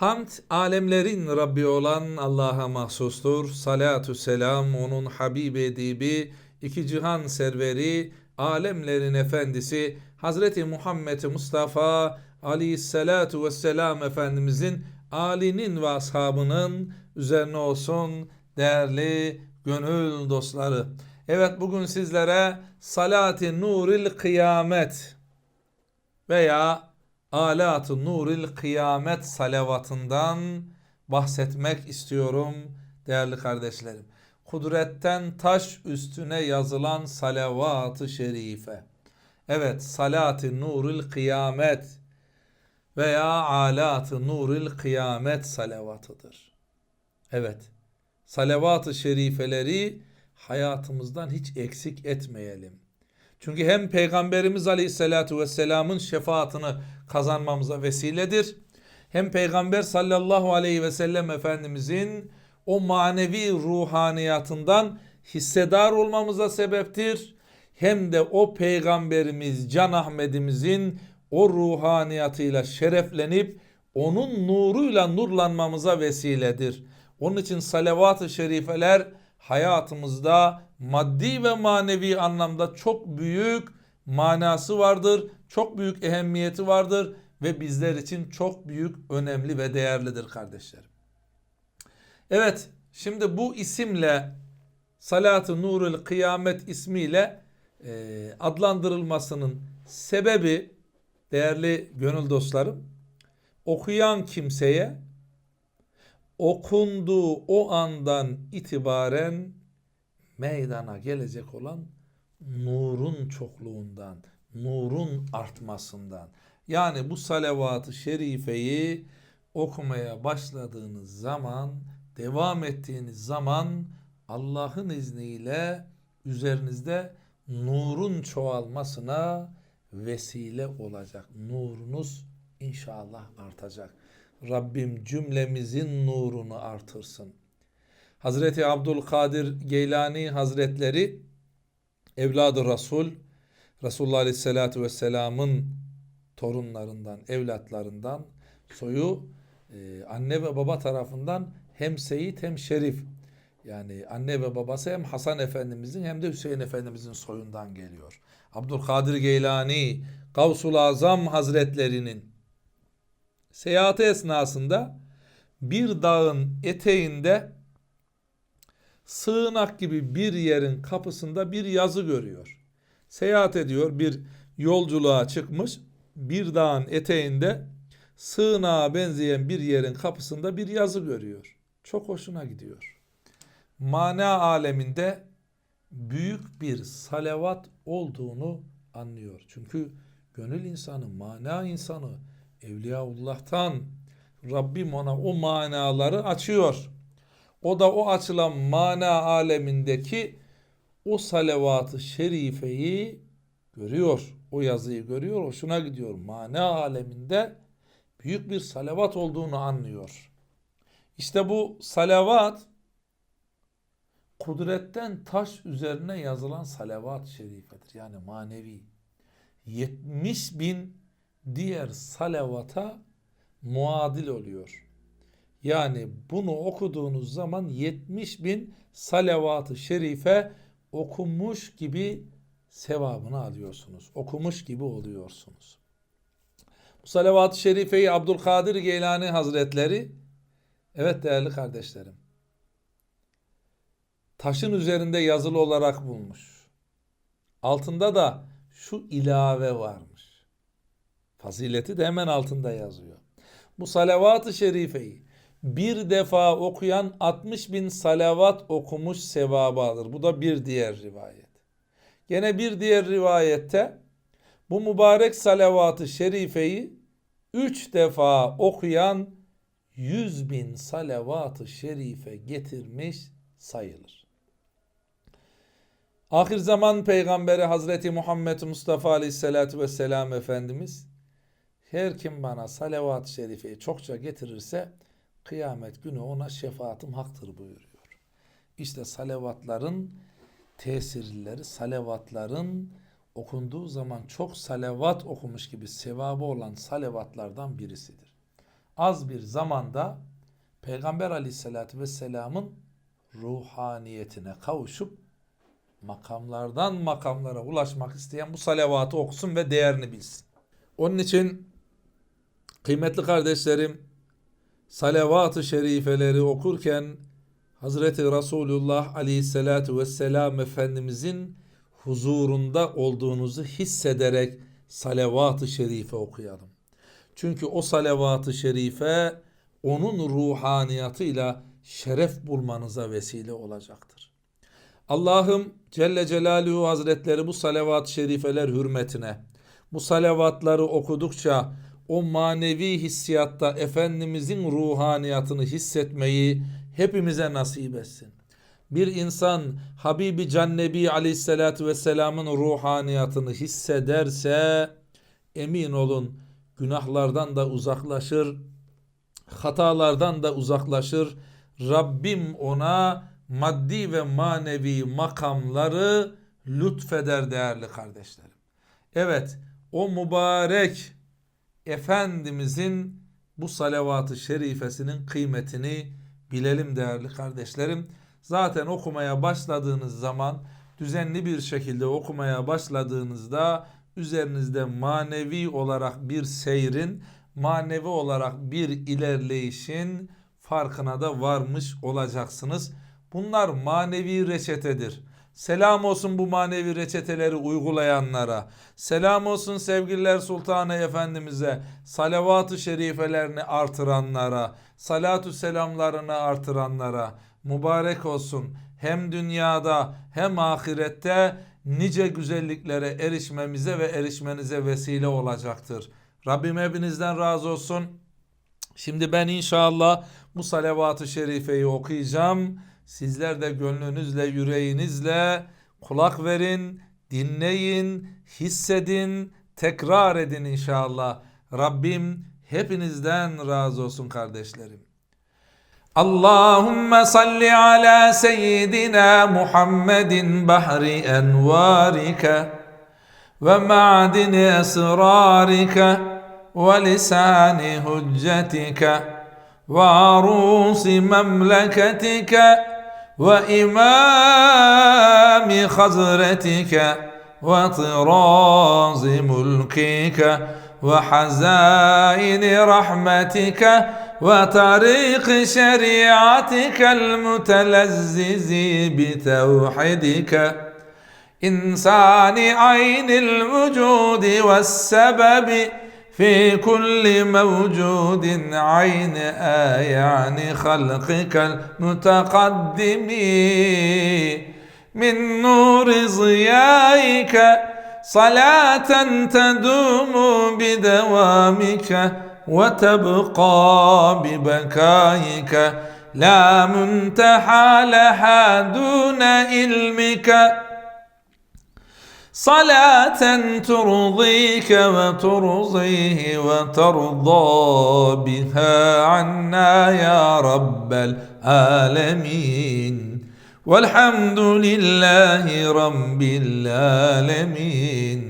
Hamd alemlerin Rabbi olan Allah'a mahsustur. Salatü selam onun Habibi edibi, iki cihan serveri, alemlerin efendisi Hazreti Muhammed Mustafa aleyhissalatu vesselam Efendimizin alinin ve ashabının üzerine olsun değerli gönül dostları. Evet bugün sizlere Salati Nuril Kıyamet veya Alat-ı Nuril Kıyamet salavatından bahsetmek istiyorum değerli kardeşlerim. Kudretten taş üstüne yazılan salavat-ı şerife. Evet, Salat-ı Nuril Kıyamet veya Alat-ı Nuril Kıyamet salavatıdır. Evet, salavat-ı şerifeleri hayatımızdan hiç eksik etmeyelim. Çünkü hem Peygamberimiz Aleyhisselatü Vesselam'ın şefaatini kazanmamıza vesiledir. Hem Peygamber sallallahu aleyhi ve sellem Efendimizin o manevi ruhaniyatından hissedar olmamıza sebeptir. Hem de o Peygamberimiz Can Ahmet'imizin o ruhaniyatıyla şereflenip onun nuruyla nurlanmamıza vesiledir. Onun için salavat-ı şerifeler hayatımızda maddi ve manevi anlamda çok büyük manası vardır. Çok büyük ehemmiyeti vardır ve bizler için çok büyük, önemli ve değerlidir kardeşlerim. Evet, şimdi bu isimle Salat-ı Nurul Kıyamet ismiyle e, adlandırılmasının sebebi değerli gönül dostlarım okuyan kimseye okunduğu o andan itibaren meydana gelecek olan nurun çokluğundan, nurun artmasından. Yani bu salavat-ı şerifeyi okumaya başladığınız zaman, devam ettiğiniz zaman Allah'ın izniyle üzerinizde nurun çoğalmasına vesile olacak. Nurunuz inşallah artacak. Rabbim cümlemizin nurunu artırsın. Hazreti Abdülkadir Geylani Hazretleri evladı Resul Resulullah Aleyhisselatü Vesselam'ın torunlarından, evlatlarından soyu e, anne ve baba tarafından hem Seyit hem Şerif. Yani anne ve babası hem Hasan Efendimizin hem de Hüseyin Efendimizin soyundan geliyor. Abdülkadir Geylani, Gavsul Azam Hazretlerinin seyahati esnasında bir dağın eteğinde sığınak gibi bir yerin kapısında bir yazı görüyor. Seyahat ediyor, bir yolculuğa çıkmış. Bir dağın eteğinde sığınağa benzeyen bir yerin kapısında bir yazı görüyor. Çok hoşuna gidiyor. Mana aleminde büyük bir salavat olduğunu anlıyor. Çünkü gönül insanı, mana insanı, Evliyaullah'tan Rabbim ona o manaları açıyor. O da o açılan mana alemindeki o salavat-ı şerifeyi görüyor. O yazıyı görüyor, hoşuna gidiyor. Mana aleminde büyük bir salavat olduğunu anlıyor. İşte bu salavat kudretten taş üzerine yazılan salavat şerifedir. Yani manevi. 70 bin diğer salavata muadil oluyor. Yani bunu okuduğunuz zaman 70 bin salavat-ı şerife okumuş gibi sevabını alıyorsunuz. Okumuş gibi oluyorsunuz. Bu salavat-ı şerifeyi Abdülkadir Geylani Hazretleri evet değerli kardeşlerim taşın üzerinde yazılı olarak bulmuş. Altında da şu ilave varmış. Fazileti de hemen altında yazıyor. Bu salavat-ı şerifeyi bir defa okuyan 60 bin salavat okumuş sevabı alır. Bu da bir diğer rivayet. Gene bir diğer rivayette bu mübarek salavat-ı şerifeyi üç defa okuyan 100 bin salavat-ı şerife getirmiş sayılır. Ahir zaman peygamberi Hazreti Muhammed Mustafa Aleyhisselatü Vesselam Efendimiz her kim bana salavat-ı şerifeyi çokça getirirse kıyamet günü ona şefaatim haktır buyuruyor. İşte salavatların tesirleri, salavatların okunduğu zaman çok salavat okumuş gibi sevabı olan salavatlardan birisidir. az bir zamanda Peygamber aleyhissalatü vesselamın ruhaniyetine kavuşup makamlardan makamlara ulaşmak isteyen bu salavatı okusun ve değerini bilsin. Onun için kıymetli kardeşlerim salavat-ı şerifeleri okurken Hazreti Resulullah aleyhissalatu vesselam Efendimizin huzurunda olduğunuzu hissederek salavat-ı şerife okuyalım. Çünkü o salavat-ı şerife onun ruhaniyatıyla şeref bulmanıza vesile olacaktır. Allah'ım Celle Celaluhu Hazretleri bu salavat-ı şerifeler hürmetine bu salavatları okudukça o manevi hissiyatta Efendimizin ruhaniyatını hissetmeyi hepimize nasip etsin. Bir insan Habibi Cannebi aleyhissalatü vesselamın ruhaniyatını hissederse emin olun günahlardan da uzaklaşır, hatalardan da uzaklaşır. Rabbim ona maddi ve manevi makamları lütfeder değerli kardeşlerim. Evet o mübarek Efendimizin bu salavat-ı şerifesinin kıymetini bilelim değerli kardeşlerim. Zaten okumaya başladığınız zaman düzenli bir şekilde okumaya başladığınızda üzerinizde manevi olarak bir seyrin, manevi olarak bir ilerleyişin farkına da varmış olacaksınız. Bunlar manevi reçetedir. Selam olsun bu manevi reçeteleri uygulayanlara. Selam olsun sevgililer sultanı efendimize. Salavat-ı şerifelerini artıranlara. Salatü selamlarını artıranlara. Mübarek olsun. Hem dünyada hem ahirette nice güzelliklere erişmemize ve erişmenize vesile olacaktır. Rabbim hepinizden razı olsun. Şimdi ben inşallah bu salavat-ı şerifeyi okuyacağım. Sizler de gönlünüzle, yüreğinizle kulak verin, dinleyin, hissedin, tekrar edin inşallah. Rabbim hepinizden razı olsun kardeşlerim. Allahümme salli ala seyyidina Muhammedin bahri envarika ve ma'dini esrarika ve lisani hüccetika ve arusi memleketika وإمام خزرتك وطراز ملكك وحزائن رحمتك وطريق شريعتك المتلذذ بتوحيدك. إنسان عين الوجود والسبب في كل موجود عين آية عن خلقك المتقدم. من نور ضيائك صلاة تدوم بدوامك وتبقى ببكائك. لا منتهى لها دون علمك. صلاة ترضيك وترضيه وترضى بها عنا يا رب العالمين. والحمد لله رب العالمين.